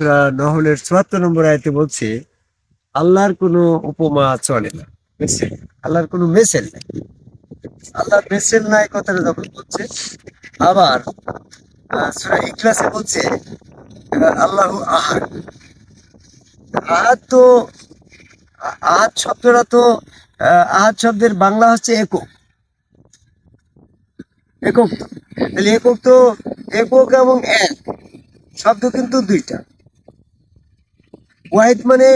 সূরা নহলের চুয়াত্তর নম্বর আয়তে বলছে আল্লাহর কোনো উপমা চলে না মেসেল আল্লাহর কোনো মেসেল নাই আল্লাহর মেসেল নাই কথাটা যখন বলছে আবার সূরা ইখলাসে বলছে আল্লাহ আহাদ আহাদ তো আহাদ শব্দটা তো আহ, আহাদ শব্দের বাংলা হচ্ছে একক একক। তাহলে একক তো একক এবং এক শব্দ কিন্তু দুইটা ওয়াহিদ মানে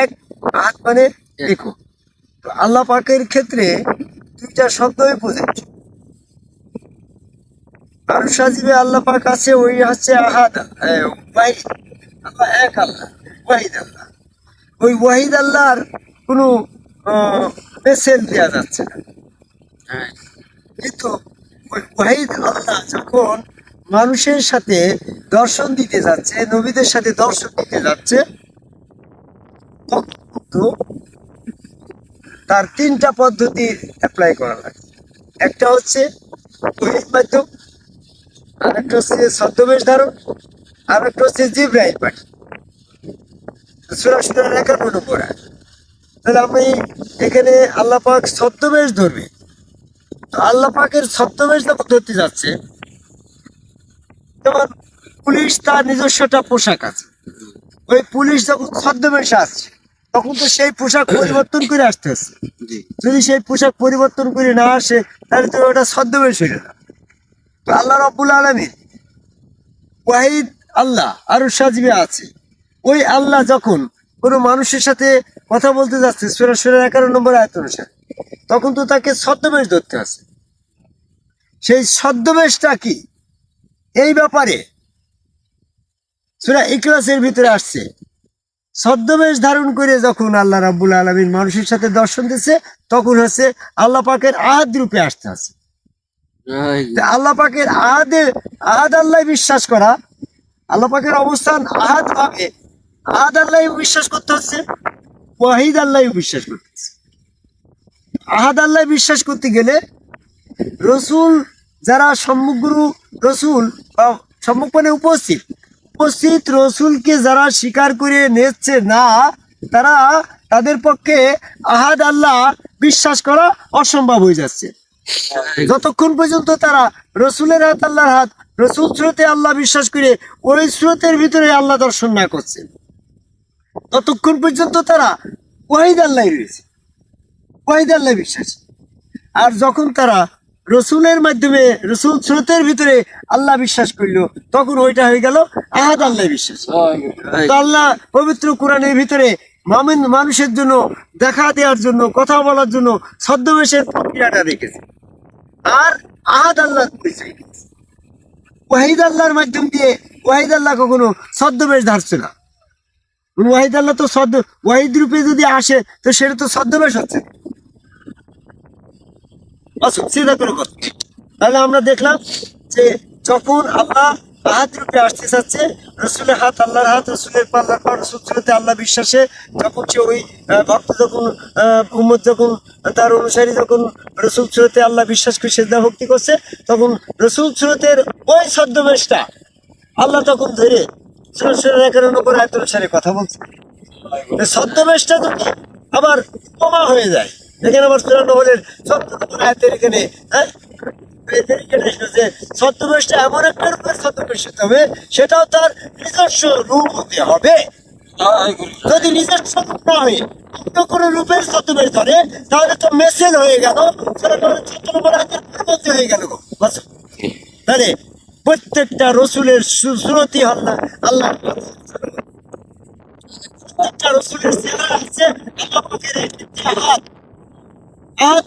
এক আহাদ মানে একক। তো আল্লাহ পাকের ক্ষেত্রে দুইটা শব্দই প্রযোজ্য আর সাজিবে আল্লাহ পাক আছে ওই হচ্ছে আহাদ ওয়াহিদ। আল্লাহ এক আল্লাহ ওয়াহিদ আল্লাহ। ওই ওয়াহিদ আল্লাহর কোনো মেসেজ দেওয়া যাচ্ছে না। কিন্তু ওই ওয়াহিদ আল্লাহ যখন মানুষের সাথে দর্শন দিতে যাচ্ছে নবীদের সাথে দর্শন দিতে যাচ্ছে তার তিনটা পদ্ধতি অ্যাপ্লাই করা লাগে একটা হচ্ছে ওয়াহিদ মাধ্যম আর একটা হচ্ছে ছদ্মবেশ ধারণ আর একটা হচ্ছে জিব্রাইল পাঠি। একান্ন নম্বর তাহলে এখানে আল্লাহ পাক ছদ্মবেশ ধরবে। তো পাকের ছদ্মবেশ যখন ধরতে যাচ্ছে, যেমন পুলিশ তার নিজস্বটা পোশাক আছে। ওই পুলিশ যখন ছদ্মবেশে আসছে তখন তো সেই পোশাক পরিবর্তন করে আসতে হচ্ছে যদি সেই পোশাক পরিবর্তন করে না আসে তাহলে তো ওটা ছদ্মবেশ হইল না। আল্লাহ রব্বুল আলমী ওয়াহিদ আল্লাহ আরও সাজবে আছে। ওই আল্লাহ যখন কোনো মানুষের সাথে কথা বলতে যাচ্ছে সুরা সুরা এগারো নম্বর আয়ত অনুসারে তখন তো তাকে ছদ্মবেশ ধরতে আছে। সেই ছদ্মবেশটা কি? এই ব্যাপারে সুরা ইকলাসের ভিতরে আসছে। ছদ্মবেশ ধারণ করে যখন আল্লাহ রাব্বুল আলমিন মানুষের সাথে দর্শন দিচ্ছে তখন হচ্ছে আল্লাহ পাকের আহাদ রূপে আসতে আছে। আল্লাহ। পাকের আহাদে আহাদ আল্লাহ বিশ্বাস করা আল্লাহ পাকের অবস্থান আহাদ ভাবে আহাদ আল্লাহ বিশ্বাস করতে হচ্ছে ওয়াহিদ আল্লাহ বিশ্বাস করতে হচ্ছে। আহাদ আল্লাহ বিশ্বাস করতে গেলে রসুল যারা সম্মুখগুরু রসুল বা সম্মুখপানে উপস্থিত উপস্থিত রসুলকে যারা স্বীকার করে নিচ্ছে না, তারা তাদের পক্ষে আহাদ আল্লাহ বিশ্বাস করা অসম্ভব হয়ে যাচ্ছে। যতক্ষণ পর্যন্ত তারা রসুলের হাত, আল্লাহর হাত, রসুল স্রোতে আল্লাহ বিশ্বাস করে, ওই স্রোতের ভিতরে আল্লাহ দর্শন না করছে। ততক্ষণ পর্যন্ত তারা ওয়াহিদ আল্লাহ রয়েছে। ওয়াহিদ আল্লাহ বিশ্বাস। আর যখন তারা রসুলের মাধ্যমে রসুল স্রোতের ভিতরে আল্লাহ বিশ্বাস করল। তখন ওইটা হয়ে গেল আহাদ আল্লাহ বিশ্বাস। তো আল্লাহ পবিত্র কোরআনের ভিতরে মামিন মানুষের জন্য দেখা দেওয়ার জন্য কথা বলার জন্য ছদ্মবেশের প্রক্রিয়াটা রেখেছে। আর আহাদ আল্লাহ পরিচয় ওয়াহিদ আল্লাহর মাধ্যম দিয়ে ওয়াহিদ আল্লাহ কখনো ছদ্মবেশ ধারছে না। ওয়াহিদ আল্লাহ তো ছদ্ম ওয়াহিদ রূপে যদি আসে তো সেটা তো ছদ্মবেশ হচ্ছে। চিন্তা করে কথা। তাহলে আমরা দেখলাম যে যখন আল্লাহ হাত রূপে আসতে চাচ্ছে রসুলের হাত আল্লাহর হাত রসুলের পাল্লার পর রসুল সুরতে আল্লাহ বিশ্বাসে যখন সে ওই ভক্ত যখন আহ, উম্মত যখন তার অনুসারী যখন রসুল সুরতে আল্লাহ বিশ্বাস করে সেদা ভক্তি করছে তখন রসুল সুরতের ওই ছদ্মবেশটা আল্লাহ তখন ধরে সুরের একান্ন আয়ত অনুসারে কথা বলছে। ছদ্মবেশটা যদি আবার কমা হয়ে যায় এখানে আবার সুরান নহলের ছদ্ম আয়তের এখানে হ্যাঁ? ছদ্মবেশটা এমন একটা রূপের ছদ্মবেশ হবে সেটাও তার নিজস্ব রূপ হতে হবে। যদি নিজস্ব রূপ না হয়ে, অন্য কোনো রূপের ছদ্মবেশ ধরে, তাহলে তো মেসেল হয়ে গেল। সুরান নহলের ছদ্ম নম্বর আয়তের পূর্ববর্তী হয়ে গেল তাহলে প্রত্যেকটা রসুলের সুরতি আল্লাহ আল্লাহ প্রত্যেকটা রসুলের চেহারা আছে, আল্লাহ হাত।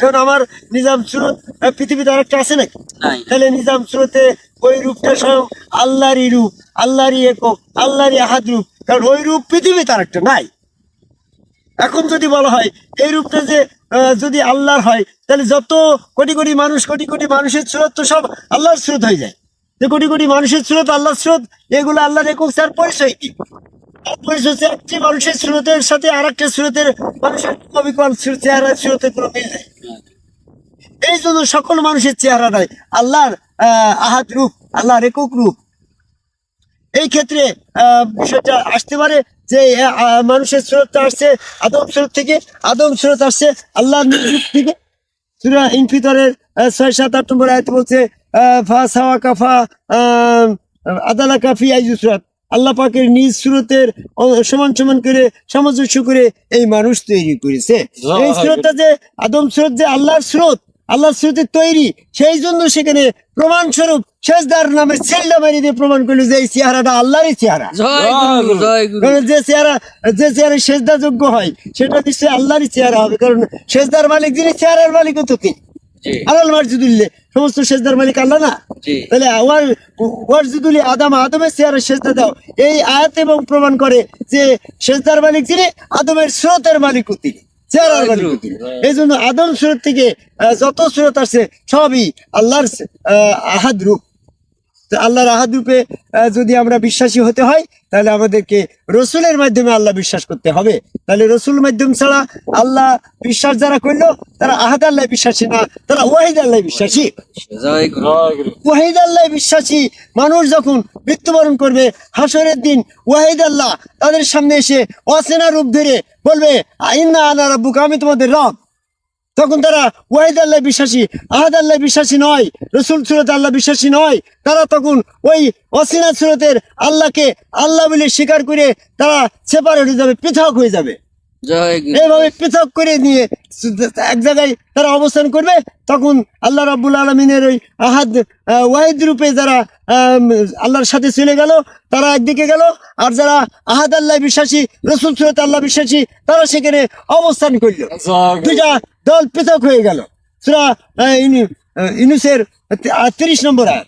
কারণ আমার নিজাম স্রোত পৃথিবীতে আরেকটা আছে নাকি? তাহলে নিজাম স্রোতে ওই রূপটা স্বয়ং আল্লাহরই রূপ আল্লাহরই একক আল্লাহরই আহাদ রূপ। কারণ ওই রূপ পৃথিবীতে আরেকটা নাই। এখন যদি বলা হয় এই রূপটা যে যদি আল্লাহর হয় তাহলে যত কোটি কোটি মানুষ কোটি কোটি মানুষের স্রোত তো সব আল্লাহর স্রোত হয়ে যায়। যে কোটি কোটি মানুষের স্রোত আল্লাহর স্রোত এগুলো আল্লাহর একক তার পরিচয় কি? হচ্ছে একটি মানুষের স্রোতের সাথে আর একটা স্রোতের মানুষের চেহারা স্রোতের কোনো মিল নেই। এই জন্য সকল মানুষের চেহারা নয় আল্লাহর আহাত রূপ, আল্লাহর একক রূপ। এই ক্ষেত্রে বিষয়টা আসতে পারে যে মানুষের স্রোতটা আসছে, আদম স্রোত থেকে, আদম স্রোত আসছে রূপ থেকে। সুরা ইনফিতরের ছয়, সাত, আট নম্বর আয়ত বলছে ফা সাওয়া কাফা আদালা কাফি আইজুসরাত আল্লাহ পাকের নিজ স্রোতের সমান সমান করে সামঞ্জস্য করে এই মানুষ তৈরি করেছে। এই স্রোতটা যে আদম স্রোত যে আল্লাহর স্রোত আল্লাহর স্রোতের তৈরি সেই জন্য সেখানে প্রমাণ স্বরূপ শেষদার নামে ছেল্লা মারি দিয়ে প্রমাণ করল যে এই চেহারাটা আল্লাহরই চেহারা। জয় গুরু জয় গুরু কারণ যে চেহারা যে চেহারা সেজদা যোগ্য হয় সেটা নিশ্চয়ই আল্লাহরই চেহারা হবে। কারণ সেজদার মালিক যিনি চেহারার মালিকও তো তিনি। আলাল মারজুদুল্লে সমস্ত সেজদার মালিক আল্লাহ না? তাহলে ওয়ার ওয়ারজিদুলি আদম আদমের সেজদা দাও। এই আয়াত এবং প্রমাণ করে যে সেজদার মালিক যিনি আদমের স্রোতের মালিকও তিনি চেহারার মালিকও তিনি। এই জন্য আদম স্রোত থেকে যত স্রোত আছে সবই আল্লাহর আহ, আহাদ রূপ। তো আল্লাহর আহাদ রূপে যদি আমরা বিশ্বাসী হতে হয়, তাহলে আমাদেরকে রসুলের মাধ্যমে আল্লাহ বিশ্বাস করতে হবে। তাহলে রসুল মাধ্যম ছাড়া আল্লাহ বিশ্বাস যারা করল, তারা আহাদ আল্লাহ বিশ্বাসী না, তারা ওয়াহিদ আল্লাহ বিশ্বাসী। ওয়াহিদ আল্লাহ বিশ্বাসী মানুষ যখন মৃত্যুবরণ করবে, হাসরের দিন ওয়াহিদ আল্লাহ তাদের সামনে এসে অচেনা রূপ ধরে বলবে আইনা আনা রব্বুক আমি তোমাদের রব। তখন তারা ওয়াহিদ আল্লাহ বিশ্বাসী, আহাদ আল্লাহ বিশ্বাসী নয়, রসুল সুরত আল্লাহ বিশ্বাসী নয়। তারা তখন ওই অসিনা সুরতের আল্লাহকে আল্লাহ বলে স্বীকার করে তারা সেপারেট হয়ে যাবে, পৃথক হয়ে যাবে। এইভাবে পৃথক করে নিয়ে এক জায়গায় তারা অবস্থান করবে তখন আল্লাহ রাব্বুল আলমিনের ওই আহাদ ওয়াহিদ রূপে যারা আল্লাহর সাথে চলে গেল তারা একদিকে গেল আর যারা আহাদ আল্লাহ বিশ্বাসী রসুল সুরত আল্লাহ বিশ্বাসী তারা সেখানে অবস্থান করল। দুইটা দল পৃথক হয়ে গেল। সুরা ইনু- ইনুসের তিরিশ নম্বর আয়াত।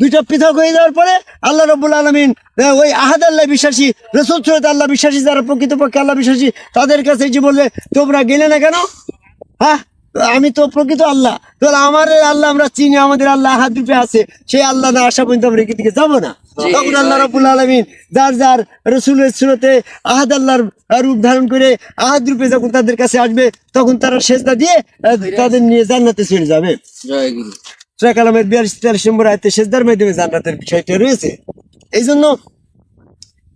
দুইটা পৃথক হয়ে যাওয়ার পরে আল্লাহ রব্বুল আলমিন ওই আহাদ আল্লাহ বিশ্বাসী রসুল সুরত আল্লাহ বিশ্বাসী যারা প্রকৃতপক্ষে আল্লাহ বিশ্বাসী তাদের কাছে যে বললে তোমরা গেলে না কেন? হ্যাঁ আমি তো প্রকৃত আল্লাহ। আমার আল্লাহ আমরা চিনি আমাদের আল্লাহ আহাদ রূপে আছে। সেই আল্লাহ না আসা পর্যন্ত আমরা এদিকে যাব না। তখন আল্লাহ জি। রব্বুল আলমিন যার যার রসুলের সুরতে আহাদ আল্লাহর রূপ ধারণ করে আহাদ রূপে যখন তাদের কাছে আসবে তখন তারা সেজদা দিয়ে তাদের নিয়ে জান্নাতে চলে যাবে। জয় গুরু। সুরা কালামের বিয়াল্লিশ তেতাল্লিশ নম্বর আয়তে সেজদার মাধ্যমে জান্নাতের বিষয়টা রয়েছে। এই জন্য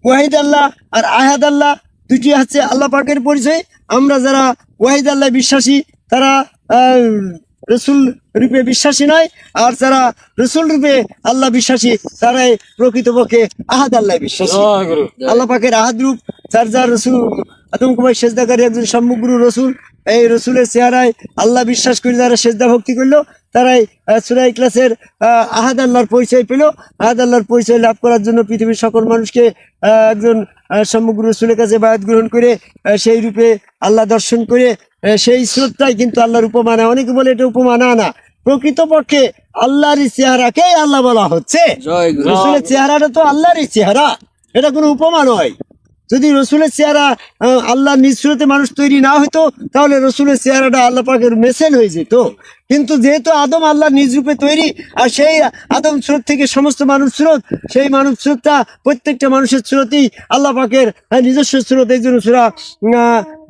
ওয়াহিদ আল্লাহ আর আহাদ আল্লাহ দুটি হচ্ছে আল্লাহ পাকের পরিচয়। আমরা যারা ওয়াহিদ আল্লাহ বিশ্বাসী তারা রসুল রূপে বিশ্বাসী নয়। আর যারা রসুল রূপে আল্লাহ বিশ্বাসী তারাই প্রকৃতপক্ষে আহাদ আল্লাহ বিশ্বাসী। আল্লাহ পাকের আহাদ রূপ যার যার রসুল আদম কুমার সেজদাকারী একজন সম্মুগুরু রসুল। এই রসুলের চেহারায় আল্লাহ বিশ্বাস করে যারা সেজদা ভক্তি করল তারাই সুরাই ক্লাসের আহাদ আল্লাহর পরিচয় পেল। আহাদ আল্লাহর পরিচয় লাভ করার জন্য পৃথিবীর সকল মানুষকে একজন আহ, সম্মুগুরু রসুলের কাছে বায়াত গ্রহণ করে সেই রূপে আল্লাহ দর্শন করে সেই স্রোতটাই কিন্তু আল্লাহর উপমা না অনেকে বলে এটা উপমা না না প্রকৃতপক্ষে আল্লাহর চেহারাকেই আল্লাহ বলা হচ্ছে। রসুলের চেহারাটা তো আল্লাহরই চেহারা। এটা কোনো উপমা নয়। যদি রসুলের চেহারা আহ, আল্লাহর নিঃস্রতে মানুষ তৈরি না হতো তাহলে রসুলের চেহারাটা আল্লাহ পাকের মেসেল হয়ে যেত। কিন্তু যেহেতু আদম আল্লাহ নিজ রূপে তৈরি আর সেই আদম স্রোত থেকে সমস্ত মানুষ স্রোত সেই মানুষ স্রোতটা প্রত্যেকটা মানুষের স্রোতই আল্লাহ পাকের নিজস্ব স্রোত। এই জন্য সুরা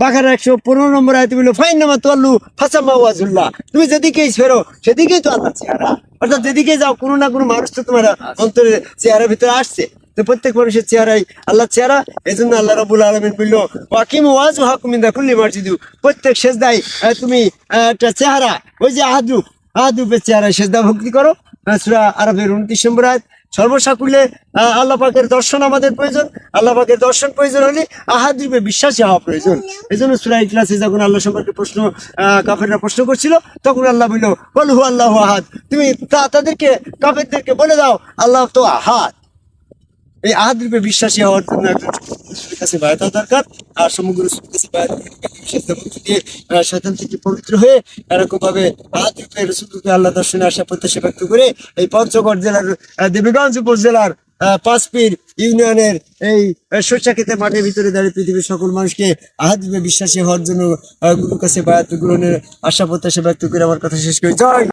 বাঘার একশো পনেরো নম্বর আয়তে বলল ফাইন নামা তো আল্লু ফাসাম্মা ওয়াজুল্লাহ। তুমি যেদিকেই ফেরো সেদিকেই তো আল্লাহ চেহারা। অর্থাৎ যেদিকে যাও কোনো না কোনো মানুষ তো তোমার অন্তরে চেহারার ভিতরে আসছে। তো প্রত্যেক মানুষের চেহারাই আল্লাহ চেহারা এই জন্য আল্লাহ রবুল আলমিন বলল, ওয়াকিম ওয়াজ হাকুমিন দেখুল্লি মার্জিদু। প্রত্যেক সেজদাই তুমি একটা চেহারা, ওই যে আহাদুপ আহাদুপের চেহারায় সেজদা ভক্তি করো। সূরা আরবের উনত্রিশ নম্বর আয়াত, সর্বসাকুল্যে আল্লাহ দর্শন আমাদের প্রয়োজন, আল্লাহ দর্শন প্রয়োজন হলে আহাদ রূপে বিশ্বাসী হওয়া প্রয়োজন। এই জন্য সুরাই ক্লাসে যখন আল্লাহ সম্পর্কে প্রশ্ন কাফেররা প্রশ্ন করছিল, তখন আল্লাহ বলল, বল হু আল্লাহ আহাদ। তুমি তাদেরকে, কাফেরদেরকে বলে দাও, আল্লাহ তো আহাদ। এই আহাদ বিশ্বাসী হওয়ার জন্য একজন কাছে বায়াত দরকার। আর সমগ্র কাছে শয়তান থেকে পবিত্র হয়ে এরকম ভাবে আহাদ রূপে, রসুল আল্লাহ দর্শনে আসা প্রত্যাশা ব্যক্ত করে এই পঞ্চগড় জেলার দেবীগঞ্জ উপজেলার পাঁচপীর ইউনিয়নের এই শস্যাক্ষেতে মাঠের ভিতরে দাঁড়িয়ে পৃথিবীর সকল মানুষকে আহাত বিশ্বাসী হওয়ার জন্য গুরুর কাছে বায়াত গ্রহণের আশা প্রত্যাশা ব্যক্ত করে আমার কথা শেষ করি। জয়!